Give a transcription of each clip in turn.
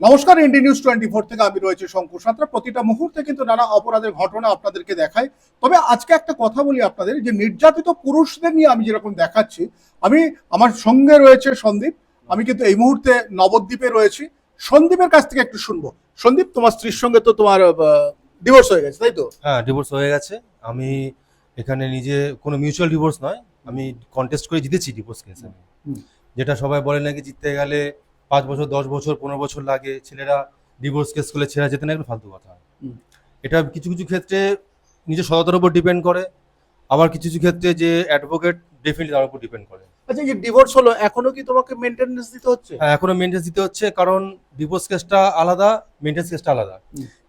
নমস্কার ইন্ডি news twenty four থেকে আমি রয়েছে শঙ্কুর সাঁতরা। প্রতিটা মুহূর্তে কিন্তু নানা অপরাধের ঘটনা আপনাদেরকে দেখায়। তবে আজকে একটা কথা বলি আপনাদের যে নির্যাতিত পুরুষদের নিয়ে আমি যেরকম দেখাচ্ছি আমি আমার সঙ্গে রয়েছে সন্দীপ। আমি কিন্তু এই মুহূর্তে নবদ্বীপে রয়েছি। সন্দীপের কাছ থেকে একটু শুনব। সন্দীপ তোমার স্ত্রীর সঙ্গে তো তোমার ডিভোর্স হয়ে গেছে তাই তো? হ্যাঁ ডিভোর্স হয়ে গেছে। আমি এখানে নিজে কোনো মিউচুয়াল ডিভোর্স নয়। আমি কন্টেস্ট করে জিতেছি ডিভোর্স কেস যেটা সবাই বলে নাকি জিততে গেলে পাঁচ বছর দশ বছর পনেরো বছর লাগে ছেলেরা ডিভোর্স কেস করলে ছেলেরা যেতে না ফালতু কথা। এটা কিছু কিছু ক্ষেত্রে নিজের সততার উপর ডিপেন্ড করে আবার কিছু কিছু ক্ষেত্রে যে অ্যাডভোকেট ডেফিনেটলি তার উপর ডিপেন্ড করে। আচ্ছা যে ডিভোর্স হলো এখনও কি তোমাকে মেনটেনেন্স দিতে হচ্ছে? হ্যাঁ এখনও মেনটেন্স দিতে হচ্ছে কারণ ডিভোর্স কেসটা আলাদা মেনটেন্স কেসটা আলাদা।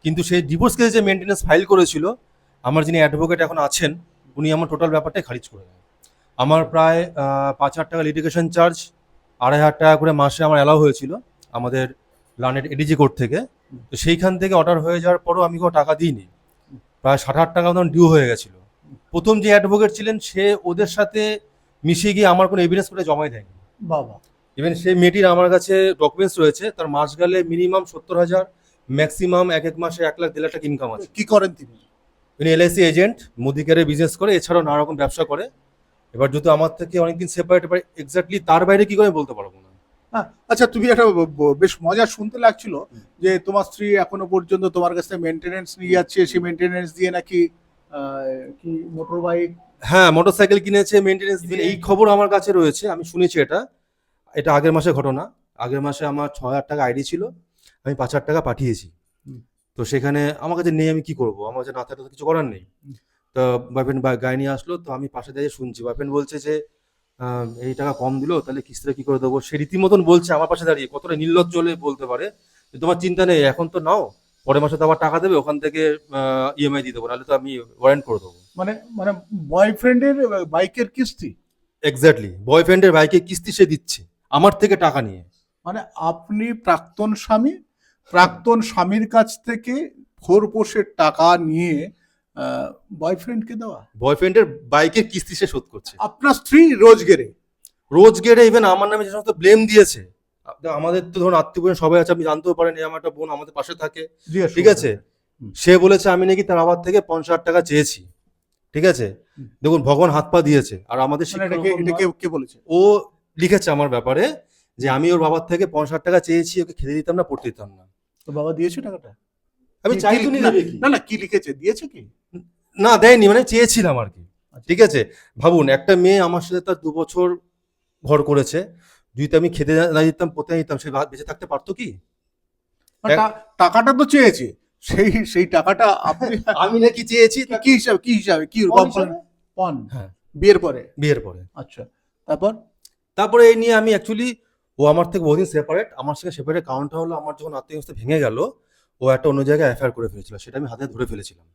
কিন্তু সেই ডিভোর্স কেসে যে মেনটেন্স ফাইল করেছিল আমার যিনি অ্যাডভোকেট এখন আছেন উনি আমার টোটাল ব্যাপারটাই খারিজ করে দেন। আমার প্রায় পাঁচ হাজার টাকা লিটিগেশন চার্জ আড়াই হাজার টাকা করে মাসে আমার অ্যালাউ হয়েছিল আমাদের লার্নেড এডিজি কোর্ট থেকে। তো সেইখান থেকে অর্ডার হয়ে যাওয়ার পরও আমি কোনো টাকা দিইনি। প্রায় ষাট হাজার টাকা মতন ডিউ হয়ে গেছিল। প্রথম যে অ্যাডভোকেট ছিলেন সে ওদের সাথে মিশে গিয়ে আমার কোনো এভিডেন্স করে জমাই দেয়নি। বাবা। ইভেন সেই মেয়েটির আমার কাছে ডকুমেন্টস রয়েছে তার মাস গেলে মিনিমাম সত্তর হাজার ম্যাক্সিমাম এক এক মাসে এক লাখ দেড় লাখ টাকা ইনকাম আছে। কি করেন তিনি? উনি এলআইসি এজেন্ট মুদিকারে বিজনেস করে এছাড়াও নানা রকম ব্যবসা করে। এবার যদি আমার থেকে অনেকদিন সেপারেট এবার এক্স্যাক্টলি তার বাইরে কি করে বলতে পারব না? হ্যাঁ, আচ্ছা তুমি একটা বেশ মজা শুনতে লাগছিল যে তোমার স্ত্রী এখনও পর্যন্ত তোমার কাছে মেনটেনেন্স নিয়ে যাচ্ছে সেই মেনটেনেন্স দিয়ে নাকি কি মোটর বাইক হ্যাঁ মোটরসাইকেল কিনেছে মেনটেনেন্স দিয়ে। এই খবর আমার কাছে রয়েছে আমি শুনেছি এটা। এটা আগের মাসে ঘটনা। আগের মাসে আমার ছ হাজার টাকা আইডি ছিল আমি পাঁচ হাজার টাকা পাঠিয়েছি। তো সেখানে আমার কাছে নেই আমি কি করব? আমার কাছে না থাকলে কিছু করার নেই। তো বয়ফ্রেন্ড গায়ে নিয়ে আসলো তো আমি পাশে দাঁড়িয়ে শুনছি। বয়ফ্রেন্ড বলছে যে এই টাকা কম দিলো তাহলে কিস্তিটা কি করে দেবো? সে রীতিমতন বলছে আমার পাশে দাঁড়িয়ে কতটা নির্লজ্জ হলে বলতে পারে? তোমার চিন্তা নেই এখন তো নাও পরের মাসে তো আবার টাকা দেবে ওখান থেকে ইএমআই দিয়ে দেবো নাহলে তো আমি ওয়ারেন্ট করে দেবো। মানে মানে বয়ফ্রেন্ডের বাইকের কিস্তি? এক্স্যাক্টলি বয়ফ্রেন্ডের বাইকে কিস্তি সে দিচ্ছে আমার থেকে টাকা নিয়ে। মানে আপনি প্রাক্তন স্বামী প্রাক্তন স্বামীর কাছ থেকে ফোর পোষের টাকা নিয়ে বয়ফ্রেন্ডকে দেওয়া? বয়ফ্রেন্ডের বাইকের কিস্তি সে শোধ করছে। আপনার স্ত্রী রোজগেরে? রোজ গেড়ে ইভেন আমার নামে যে সমস্ত ব্লেম দিয়েছে। আমাদের তো ধরুন আত্মীয় সবাই আছে আপনি জানতেও পারেন এই আমার একটা বোন আমাদের পাশে থাকে। ঠিক আছে? সে বলেছে আমি নাকি তার বাবার থেকে পঞ্চাশ হাজার টাকা চেয়েছি। ঠিক আছে? দেখুন ভগবান হাত পা দিয়েছে। আর আমাদের মানে কে বলেছে? ও লিখেছে আমার ব্যাপারে যে আমি ওর বাবার থেকে পঞ্চাশ হাজার টাকা চেয়েছি ওকে খেতে দিতাম না পড়তে দিতাম না। তো বাবা দিয়েছে টাকাটা? আমি চাই তুমি না, না না কি লিখেছে? দিয়েছে কি? না দেয়নি মানে চেয়েছিলাম আর কি। আচ্ছা। ঠিক আছে ভাবুন একটা মেয়ে আমার সাথে তার দু বছর ঘর করেছে যদি আমি খেতে না দিতাম পড়তে না দিতাম সে বেঁচে থাকতে পারতো কি? টাকাটা তো চেয়েছে। সেই সেই টাকাটা আপনি আমি নাকি চেয়েছি কি হিসাবে কি হিসাবে কি হ্যাঁ। বিয়ের পরে? বিয়ের পরে। আচ্ছা তারপর? তারপরে এই নিয়ে আমি অ্যাকচুয়ালি ও আমার থেকে বহুদিন সেপারেট আমার সঙ্গে সেপারেট কারণটা হলো আমার যখন আত্মীয় ভেঙে গেল ও একটা অন্য জায়গায় অ্যাফেয়ার করে ফেলেছিল সেটা আমি হাতে ধরে ফেলেছিলাম।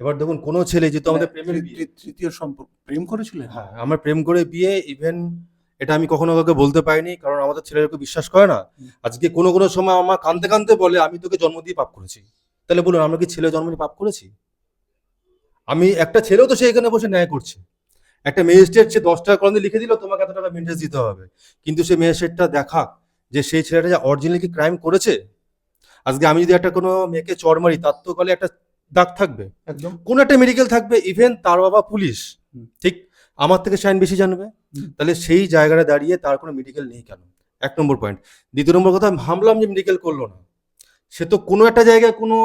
এবার দেখুন কোনো ছেলে যেহেতু আমাদের প্রেমের বিয়ে তৃ- তৃতীয় সম্পর্ক প্রেম করেছিলেন? হ্যাঁ আমার প্রেম করে বিয়ে ইভেন এটা আমি কখনো কাউকে বলতে পারিনি কারণ আমাদের ছেলেরা কেউ বিশ্বাস করে না। আজকে কোনো কোনো সময় আমার কানতে কানতে বলে আমি তোকে জন্ম দিয়ে পাপ করেছি। তাহলে বলুন আমরা কি ছেলে জন্ম দিয়ে পাপ করেছি? আমি একটা ছেলেও তো সেখানে বসে ন্যায় করছে। একটা ম্যাজিস্ট্রেট সে দশ টাকা কলমে লিখে দিল তোমাকে এত টাকা মেনটেন্স দিতে হবে। কিন্তু সেই ম্যাজিস্ট্রেটটা দেখা যে সেই ছেলেটা যে অরিজিনালি কি ক্রাইম করেছে? আজকে আমি যদি একটা কোনো মেয়েকে চর মারি তার তো গলে একটা দাগ থাকবে। একদম। কোন একটা মেডিকেল থাকবে ইভেন তার বাবা পুলিশ। ঠিক? আমার থেকে সাইন বেশি জানবে। তাহলে সেই জায়গাটা দাঁড়িয়ে তার কোনো মেডিকেল নেই কেন? এক নম্বর পয়েন্ট দ্বিতীয় নম্বর কথা ভাবলাম যে মেডিকেল করল না। সে তো কোনো একটা জায়গায় কোনো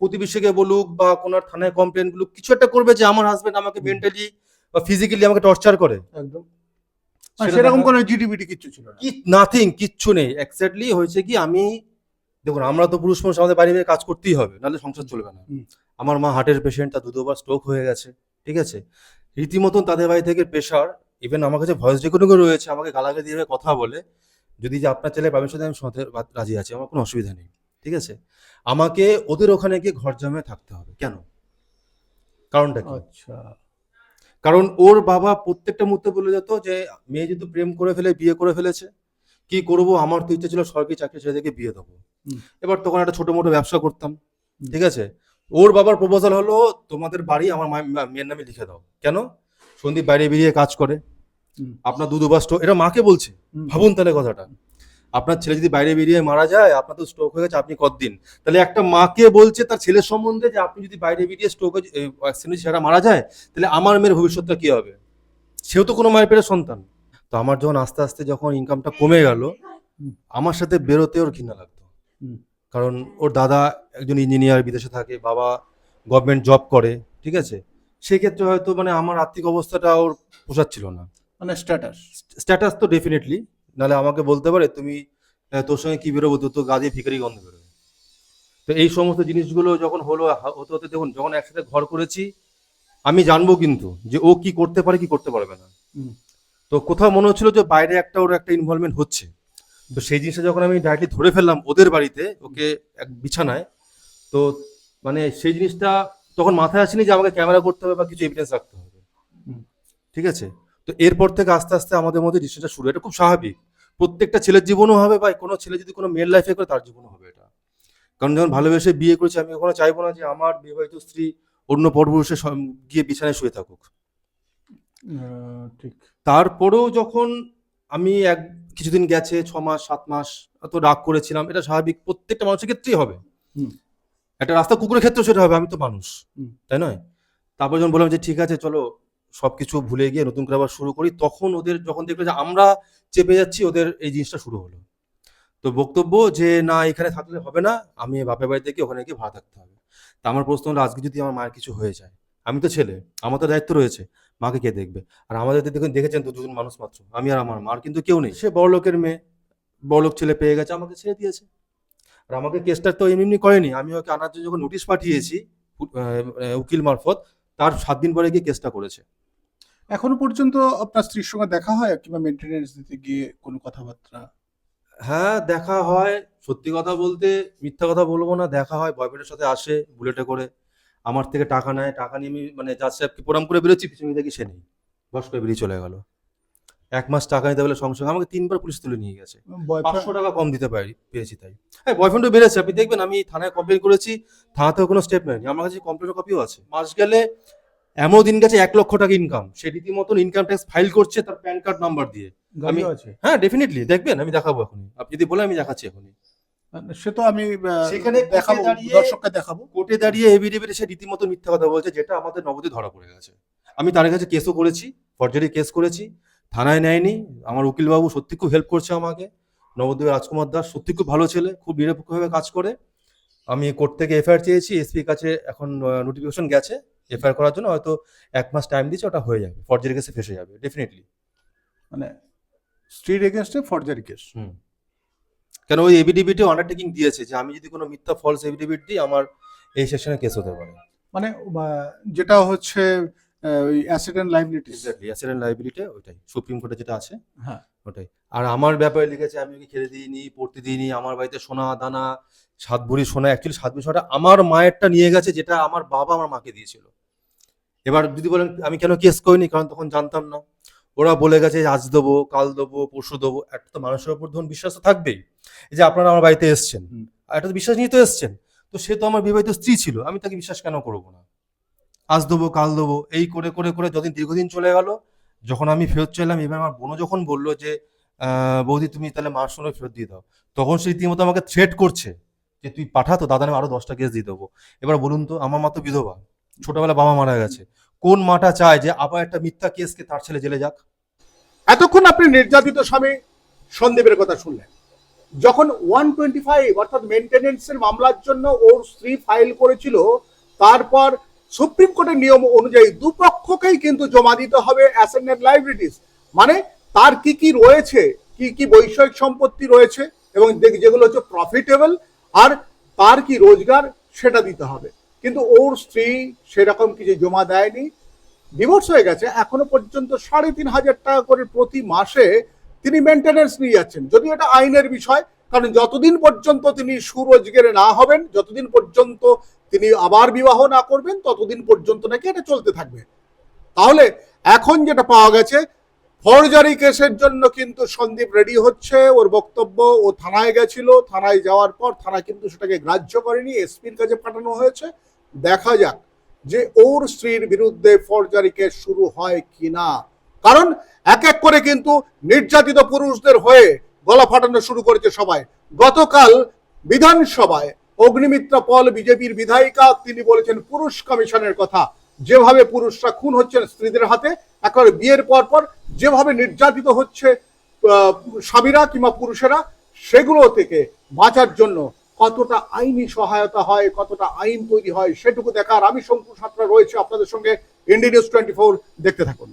প্রতিবেশীকে বলুক বা কোনো থানায় কমপ্লেন বলুক কিছু একটা করবে যে আমার হাজবেন্ড আমাকে। মেন্টালি বা ফিজিক্যালি আমাকে টর্চার করে। একদম। সেরকম কোনো জিডিবিটি কিচ্ছু ছিল না। কি নাথিং কিচ্ছু নেই। এক্স্যাক্টলি হয়েছে কি আমি দেখুন আমরা তো পুরুষ মানুষ আমাদের বাড়ি কাজ করতেই হবে নাহলে সংসার চলবে না। আমার মা হার্টের পেশেন্ট তার দুবার স্ট্রোক হয়ে গেছে ঠিক আছে? রীতিমতন তাদের বাড়ি থেকে প্রেশার ইভেন আমার কাছে ভয়েস রেকর্ডিং রয়েছে আমাকে গালাগালি দিয়ে কথা বলে যদি যে আপনার ছেলে পারমিশন আমি বা- রাজি আছি আমার কোনো অসুবিধা নেই ঠিক আছে? আমাকে ওদের ওখানে গিয়ে ঘর জমে থাকতে হবে কেন? কারণটা কি? আচ্ছা। কারণ ওর বাবা প্রত্যেকটা মুহূর্তে বলে যেত যে মেয়ে যেহেতু প্রেম করে ফেলে বিয়ে করে ফেলেছে কি করব? আমার তো ইচ্ছে ছিল সরকারি চাকরি ছেড়ে থেকে বিয়ে দেবো। এবার তখন একটা ছোট মোটো ব্যবসা করতাম ঠিক আছে? ওর বাবার প্রপোজাল হলো তোমাদের বাড়ি আমার মেয়ের নামে লিখে দাও। কেন? সন্দীপ বাইরে বেরিয়ে কাজ করে। আপনার দু দুবার স্টো- এটা মাকে বলছে। ভাবুন তাহলে কথাটা। আপনার ছেলে যদি বাইরে বেরিয়ে মারা যায় আপনার তো স্ট্রোক হয়ে গেছে আপনি কতদিন? তাহলে একটা মাকে বলছে তার ছেলের সম্বন্ধে যে আপনি যদি বাইরে বেরিয়ে স্ট্রোক অ্যাক্সিডেন্ট সেটা মারা যায় তাহলে আমার মেয়ের ভবিষ্যৎটা কি হবে? সেও তো কোনো মায়ের পেটের সন্তান। তো আমার যখন আস্তে আস্তে যখন ইনকামটা কমে গেল আমার সাথে বেরোতে ওর ঘৃণা লাগতো হুম। কারণ ওর দাদা একজন ইঞ্জিনিয়ার বিদেশে থাকে বাবা গভর্নমেন্ট জব করে ঠিক আছে? সেক্ষেত্রে হয়তো মানে আমার আর্থিক অবস্থাটা ওর পোষাচ্ছিল না। মানে স্ট্যাটাস স্ট্যাটাস তো ডেফিনেটলি নাহলে আমাকে বলতে পারে তুমি তোর সঙ্গে কি বেরোবো? তুই তো গাদি ভিখারি গন্ধ বেরোবে তো এই সমস্ত জিনিসগুলো যখন হলো হতে হতে দেখুন যখন একসাথে ঘর করেছি আমি জানব কিন্তু যে ও কি করতে পারে কি করতে পারবে না। তো কোথাও মনে হচ্ছিল যে বাইরে একটা ওর একটা ইনভলভমেন্ট হচ্ছে। তো সেই জিনিসটা যখন আমি ডাইরেক্টলি ধরে ফেললাম ওদের বাড়িতে ওকে এক বিছানায় তো মানে সেই জিনিসটা তখন মাথায় আসেনি যে আমাকে ক্যামেরা করতে হবে বা কিছু এভিডেন্স রাখতে হবে। ঠিক আছে? তো এরপর থেকে আস্তে আস্তে আমাদের মধ্যে ডিসিশনটা শুরু এটা খুব স্বাভাবিক। প্রত্যেকটা ছেলের জীবনও হবে বা কোনো ছেলে যদি কোনো মেয়ের লাইফে করে তার জীবনও হবে এটা। কারণ যখন ভালোবেসে বিয়ে করেছি আমি কখনো চাইব না যে আমার বিবাহিত স্ত্রী অন্য পরপুরুষের সঙ্গে গিয়ে বিছানায় শুয়ে থাকুক। ঠিক। তারপরেও যখন আমি এক কিছুদিন গেছে ছ মাস সাত মাস এত রাগ করেছিলাম। এটা স্বাভাবিক প্রত্যেকটা মানুষের ক্ষেত্রেই হবে। একটা রাস্তা কুকুরের ক্ষেত্রে সেটা হবে আমি তো মানুষ। তাই নয়? তারপর যখন বললাম যে ঠিক আছে চলো সবকিছু ভুলে গিয়ে নতুন করে আবার শুরু করি তখন ওদের যখন দেখল যে আমরা চেপে যাচ্ছি ওদের এই জিনিসটা শুরু হলো। তো বক্তব্য যে না এখানে থাকলে হবে না আমি বাপের বাড়িতে গিয়ে ওখানে গিয়ে ভাড়া থাকতে হবে। তা আমার প্রশ্ন হলো আজকে যদি আমার মায়ের কিছু হয়ে যায় আমি তো ছেলে আমার তো দায়িত্ব রয়েছে মাকে কে দেখবে? আর আমাদের দেখুন দেখেছেন তো দুজন মানুষ মাত্র আমি আর আমার মার কিন্তু কেউ নেই। সে বড় লোকের মেয়ে বড় লোক ছেলে পেয়ে গেছে আমাকে ছেড়ে দিয়েছে। আর আমাকে কেসটা তো এমনি এমনি করেনি আমি ওকে আনার জন্য যখন নোটিশ পাঠিয়েছি উকিল মারফত তার সাত দিন পরে গিয়ে কেসটা করেছে। এখনও পর্যন্ত আপনার স্ত্রীর সঙ্গে দেখা হয় কিংবা মেনটেনেন্স দিতে গিয়ে কোনো কথাবার্তা? হ্যাঁ দেখা হয়। সত্যি কথা বলতে মিথ্যা কথা বলব না দেখা হয় বয়ফ্রেন্ডের সাথে আসে বুলেটে করে। আমার থেকে টাকা নেয় টাকা নিয়ে আমি মানে জাজ সাহেবকে প্রণাম করে বেরোচ্ছি পিছনে দেখি সে নেই। বস করে বেরিয়ে চলে গেল। এক মাস টাকা নিতে বলে সঙ্গে সঙ্গে আমাকে তিনবার পুলিশ তুলে নিয়ে গেছে। পাঁচশো টাকা কম দিতে পারি পেয়েছি তাই। হ্যাঁ বয়ফ্রেন্ডও বেড়েছে আপনি দেখবেন আমি থানায় কমপ্লেন করেছি থানাতেও কোনো স্টেপ নেয়নি। আমার কাছে কমপ্লেনের কপিও আছে। মাস গেলে এমন দিন গেছে এক লক্ষ টাকা ইনকাম সে রীতিমতন ইনকাম ট্যাক্স ফাইল করছে তার প্যান কার্ড নাম্বার দিয়ে। আছে? হ্যাঁ ডেফিনেটলি দেখবেন আমি দেখাবো এখনই। আপনি যদি বলে আমি দেখাচ্ছি এখনই। সে তো আমি সেখানে দেখাবো দর্শককে দেখাবো। কোর্টে দাঁড়িয়ে এভিডেভিডে সে রীতিমতো মিথ্যা কথা বলছে যেটা আমাদের নবদী ধরা পড়ে গেছে। আমি তার কাছে কেসও করেছি ফর্জারি কেস করেছি থানায় নেয়নি। আমার উকিলবাবু সত্যি খুব হেল্প করছে আমাকে। নবদ্বীপের রাজকুমার দাস সত্যি খুব ভালো ছেলে খুব নিরপেক্ষভাবে কাজ করে। আমি কোর্ট থেকে এফআইআর চেয়েছি এসপির কাছে এখন নোটিফিকেশন গেছে। এফআইআর করার জন্য হয়তো এক মাস টাইম দিচ্ছে ওটা হয়ে যাবে। ফর্জারি কেসে ফেসে যাবে ডেফিনেটলি মানে স্ত্রীর এগেনস্টে ফর্জারি কেস হুম। কেন ওই এভিডেভিটে আন্ডারটেকিং দিয়েছে যে আমি যদি কোনো মিথ্যা ফলস এভিডেভিট দিই আমার এই সেকশনে কেস হতে পারে। মানে যেটা হচ্ছে ওই accident liabilities exactly accident liability ওইটাই সুপ্রিম কোর্টে যেটা আছে হ্যাঁ। ওটাই। আর আমার ব্যাপারে লিখেছে আমি ওকে খেতে দিইনি পড়তে দিইনি আমার বাড়িতে সোনা দানা সাত ভরি সোনা অ্যাকচুয়ালি সাত ভরি সোনাটা আমার মায়েরটা নিয়ে গেছে যেটা আমার বাবা আমার মাকে দিয়েছিল। এবার যদি বলেন আমি কেন কেস করিনি? কারণ তখন জানতাম না। ওরা বলে গেছে আজ দেবো কাল দেবো পরশু দেবো। একটা তো মানুষের উপর ধরুন বিশ্বাস তো থাকবেই যে আপনারা আমার বাড়িতে এসছেন। আর একটা তো বিশ্বাস নিয়ে তো এসছেন। তো সে তো আমার বিবাহিত স্ত্রী ছিল আমি তাকে বিশ্বাস কেন করব না? আজ দেবো কাল দেবো এই করে করে করে যতদিন দীর্ঘদিন চলে গেল যখন আমি ফেরত চাইলাম এবার আমার বোনও যখন বলল যে বৌদি তুমি তাহলে মার সঙ্গে ফেরত দিয়ে দাও। তখন সে রীতিমতো আমাকে থ্রেট করছে যে তুই পাঠা তো দাদা আমি আরও দশটা কেস দিয়ে দেবো। এবার বলুন তো আমার মা তো বিধবা ছোটবেলা বাবা মারা গেছে। কোন মাটা চায় যে আবার একটা মিথ্যা কেসকে তার ছেলে জেলে যাক? এতক্ষণ আপনি নির্যাতিত স্বামী সন্দীপের কথা শুনলেন। যখন ওয়ান টোয়েন্টি ফাইভ অর্থাৎ মেনটেনেন্সের মামলার জন্য ওর স্ত্রী ফাইল করেছিল, তারপর সুপ্রিম কোর্টের নিয়ম অনুযায়ী দুপক্ষকেই কিন্তু জমা দিতে হবে অ্যাসেন্ডেন্ট লাইব্রেরিটিস। মানে তার কি কি রয়েছে, কি কি বৈষয়িক সম্পত্তি রয়েছে এবং যেগুলো হচ্ছে প্রফিটেবল আর তার কি রোজগার, সেটা দিতে হবে। কিন্তু ওর স্ত্রী সেরকম কিছু জমা দেয়নি। ডিভোর্স হয়ে গেছে, এখনও পর্যন্ত সাড়ে তিন হাজার টাকা করে প্রতি মাসে তিনি মেনটেনেন্স নিয়ে যাচ্ছেন। যদিও এটা আইনের বিষয়, কারণ যতদিন পর্যন্ত তিনি সুরোজগারে না হবেন, যতদিন পর্যন্ত তিনি আবার বিবাহ না করবেন, ততদিন পর্যন্ত নাকি এটা চলতে থাকবে। তাহলে এখন যেটা পাওয়া গেছে ফরজারি কেসের জন্য কিন্তু সন্দীপ রেডি হচ্ছে, ওর বক্তব্য ও থানায় গেছিল, থানায় যাওয়ার পর থানা কিন্তু সেটাকে গ্রাহ্য করেনি, এসপির কাছে পাঠানো হয়েছে। দেখা যাক যে ওর স্ত্রীর বিরুদ্ধে ফরজারি কেস শুরু হয় কিনা। কারণ এক এক করে কিন্তু নির্যাতিত পুরুষদের হয়ে গলা ফাটানো শুরু করেছে সবাই। গতকাল বিধানসভায় অগ্নিমিত্রা পল, বিজেপির বিধায়িকা, তিনি বলেছেন পুরুষ কমিশনের কথা। যেভাবে পুরুষরা খুন হচ্ছেন স্ত্রীদের হাতে, একেবারে বিয়ের পর পর যেভাবে নির্যাতিত হচ্ছে স্বামীরা কিংবা পুরুষেরা, সেগুলো থেকে বাঁচার জন্য কতটা আইনি সহায়তা হয়, কতটা আইন তৈরি হয়, সেটুকু দেখার আমি শঙ্কু সাঁতরা রয়েছে আপনাদের সঙ্গে। ইন্ডিয়া নিউজ টোয়েন্টি ফোর দেখতে থাকুন।